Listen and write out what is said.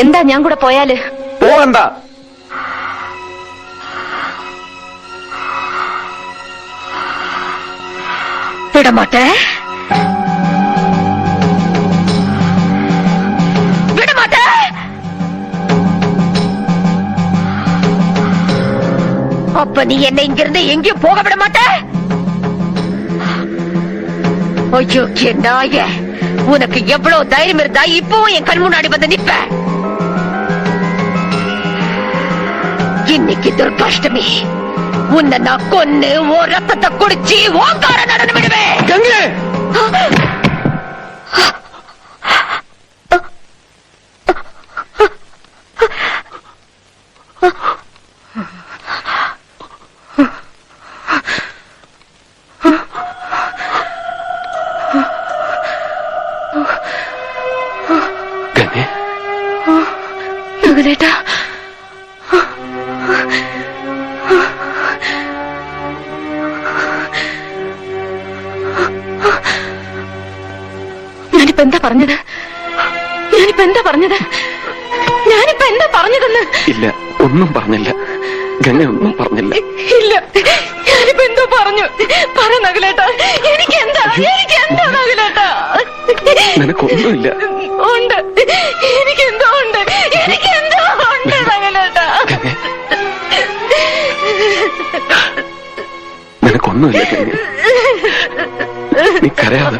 എന്താ ഞാൻ കൂടെ പോയാല് പോകണ്ട വിടമാട്ടെ വിടമാട്ടെ அப்ப நீ என்னை இங்கிருந்து எங்கேயும் போக விட மாட்ட ஐயோ நாய உனக்கு எவ்வளவு தைரியம் இருந்தா இப்பவும் என் கண் முன்னாடி வந்து நிப்ப ಕಿದುರ್ಗಾಷ್ಟಮಿ ಮುನ್ನ ಕೊನ್ನೆ ಓ ರಕ್ತದ ಕುಡಿಚಿ ಓಂಕಾರ ನನ್ನನ್ನು ಬಿಡುವೆ ಗಂಗೆ ಗಂಗೆ ಯೋಗಲೇಟ ഞാനിപ്പോ എന്താ പറഞ്ഞത്? ഞാനിപ്പോ എന്താ പറഞ്ഞത്? ഞാനിപ്പോ എന്താ പറഞ്ഞതെന്ന്? ഇല്ല ഒന്നും പറഞ്ഞില്ല. ഗംഗ ഒന്നും പറഞ്ഞില്ല. ഇല്ല ഞാനിപ്പോ എന്തോ പറഞ്ഞു. പറ നകുലേട്ടാ എനിക്ക് എന്താ എനിക്ക് എന്താ നകുലേട്ടാ? നിനക്കൊന്നുമില്ല. ഉണ്ട്. എനിക്ക് എന്തോ ഉണ്ട്. എനിക്ക് എന്തോ ഉണ്ട് നകുലേട്ടാ. നിനക്കൊന്നുമില്ല നീ കരയാതെ.